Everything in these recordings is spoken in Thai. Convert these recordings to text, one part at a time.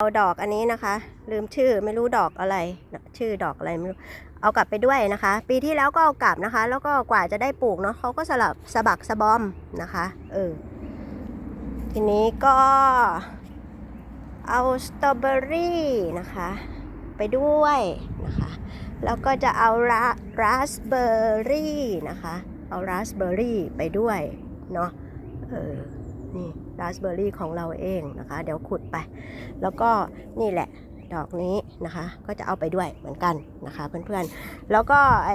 เอาดอกอันนี้นะคะ ลืมชื่อไม่รู้ดอกอะไร ชื่อดอกอะไรไม่รู้เอากลับไปด้วยนะคะ ปีที่แล้วก็เอากลับนะคะ แล้วก็กว่าจะได้ปลูกเนาะเขาก็สลับสะบักสะบอมนะคะเออทีนี้ก็เอาสตรอเบอรี่นะคะ ไปด้วยนะคะ แล้วก็จะเอาราสเบอร์รี่นะคะ เอาราสเบอร์รี่ไปด้วยเนาะเออ นี่ราสเบอร์รี่ของเราเองนะคะ เดี๋ยวขุดไป แล้วก็นี่แหละดอกนี้นะคะ ก็จะเอาไปด้วยเหมือนกันนะคะเพื่อนๆ แล้วก็ไอ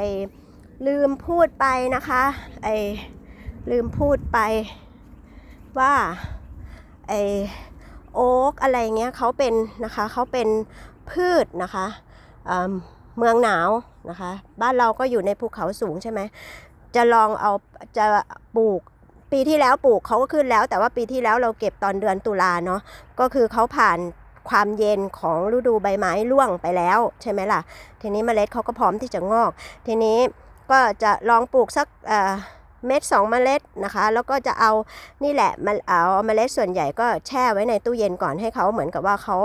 ลืมพูดไปนะคะไอลืมพูดไปว่าไอโอ๊กอะไรเงี้ยเขาเป็นนะคะเขาเป็นพืชนะคะเมืองหนาวนะคะ บ้านเราก็อยู่ในภูเขาสูงใช่ไหมจะลองเอาจะปลูก ปีที่แล้วปลูกเขาก็ขึ้นแล้ว แต่ว่าปีที่แล้วเราเก็บตอนเดือนตุลาเนาะก็คือเขาผ่านความเย็นของฤดูใบไม้ร่วงไปแล้วใช่ไหมล่ะ ทีนี้เมล็ดเขาก็พร้อมที่จะงอก ทีนี้ก็จะลองปลูกสักเม็ดสองเมล็ดนะคะ แล้วก็จะเอานี่แหละมาเอาเมล็ดส่วนใหญ่ก็แช่ไว้ในตู้เย็นก่อนให้เขาเหมือนกับว่าเขา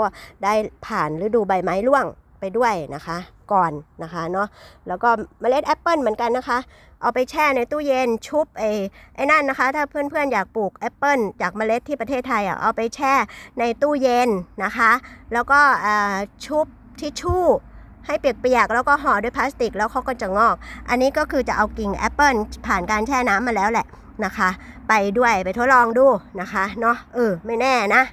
ได้ผ่านฤดูใบไม้ร่วง ไปด้วยนะคะก่อนนะคะเนาะแล้วก็เมล็ดแอปเปิลเหมือนกันนะคะ เอาไปแช่ในตู้เย็นชุบไอ้ไอ้นั่นนะคะ ถ้าเพื่อนๆอยากปลูกแอปเปิลจากเมล็ดที่ประเทศไทยอะเอาไปแช่ในตู้เย็นนะคะ แล้วก็ชุบทิชชู่ให้เปียกๆ แล้วก็ห่อด้วยพลาสติกแล้วเขาก็จะงอก อันนี้ก็คือจะเอากิ่งแอปเปิลผ่านการแช่น้ำมาแล้วแหละนะคะ ไปด้วยไปทดลองดูนะคะเนาะเออไม่แน่นะ